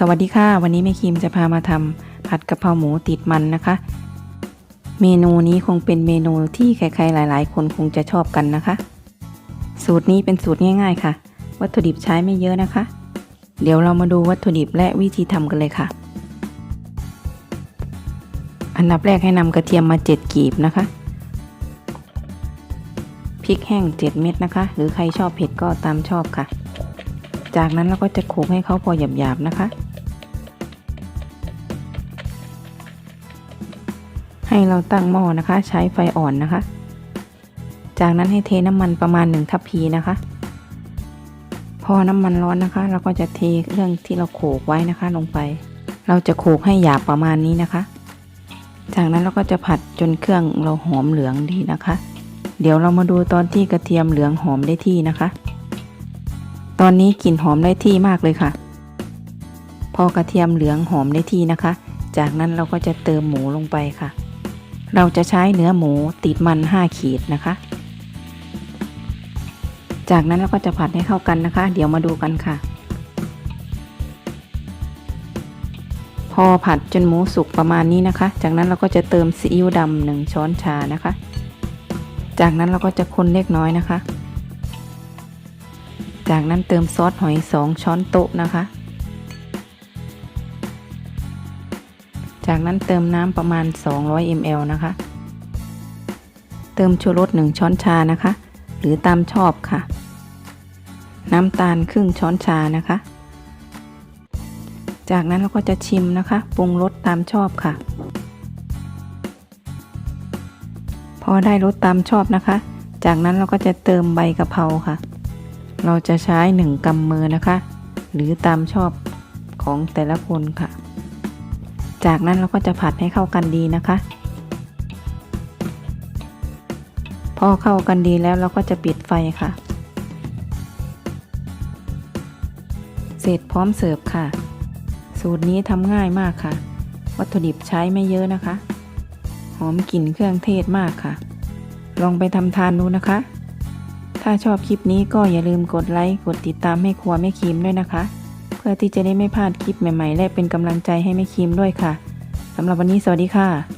สวัสดีค่ะ วันนี้แม่คิมจะพามาทำผัดกะเพราหมูติดมันนะคะ เมนูนี้คงเป็นเมนูที่ใครๆหลาย ๆ คนคงจะชอบกันนะคะ สูตรนี้เป็นสูตรง่าย ๆ ค่ะ วัตถุดิบใช้ไม่เยอะนะคะ เดี๋ยวเรามาดูวัตถุดิบและวิธีทำกันเลยค่ะ อันดับแรกให้นำกระเทียมมาเจ็ดกีบนะคะพริกแห้งเจ็ดเม็ดนะคะ หรือใครชอบเผ็ดก็ตามชอบค่ะ จากนั้นเราก็จะโขลกให้เขาพอหยาบๆนะคะ ให้เราตั้งหม้อนะคะ ใช้ไฟอ่อนนะคะ จากนั้นให้เทน้ำมันประมาณหนึ่งทัพพีนะคะ พอน้ำมันร้อนนะคะ เราก็จะเทเครื่องที่เราโขลกไว้นะคะลงไป เราจะโขลกให้หยาบประมาณนี้นะคะ จากนั้นเราก็จะผัดจนเครื่องเราหอมเหลืองดีนะคะ เดี๋ยวเรามาดูตอนที่กระเทียมเหลืองหอมได้ที่นะคะ ตอนนี้กลิ่นหอมได้ที่มากเลยค่ะ พอกระเทียมเหลืองหอมได้ที่นะคะ จากนั้นเราก็จะเติมหมูลงไปค่ะ เราจะใช้เนื้อหมูติดมัน 5 ขีดนะคะ จากนั้นเราก็จะผัดให้เข้ากันนะคะ เดี๋ยวมาดูกันค่ะ พอผัดจนหมูสุกประมาณนี้นะคะ จากนั้นเราก็จะเติมซีอิ๊วดำหนึ่งช้อนชานะคะ จากนั้นเราก็จะคนเล็กน้อยนะคะ จากนั้นเติมซอสหอย 2 ช้อนโต๊ะนะคะ จากนั้นเติมน้ำประมาณ 200 ml นะคะ เติมชูรส 1 ช้อนชานะคะ หรือตามชอบค่ะ น้ำตาลครึ่งช้อนชานะคะ จากนั้นเราก็จะชิมนะคะ ปรุงรสตามชอบค่ะ พอได้รสตามชอบนะคะ จากนั้นเราก็จะเติมใบกะเพราค่ะ เราจะใช้หนึ่งกำมือนะคะ หรือตามชอบของแต่ละคนค่ะ จากนั้นเราก็จะผัดให้เข้ากันดีนะคะ พอเข้ากันดีแล้วเราก็จะปิดไฟค่ะ เสร็จพร้อมเสิร์ฟค่ะ สูตรนี้ทำง่ายมากค่ะ วัตถุดิบใช้ไม่เยอะนะคะ หอมกลิ่นเครื่องเทศมากค่ะ ลองไปทำทานดูนะคะ ถ้าชอบคลิปนี้ก็อย่าลืมกดไลค์กดติดตามให้ครัวแม่คิมด้วยนะคะ เพื่อที่จะได้ไม่พลาดคลิปใหม่ๆ และเป็นกำลังใจให้แม่คิมด้วยค่ะสำหรับวันนี้สวัสดีค่ะ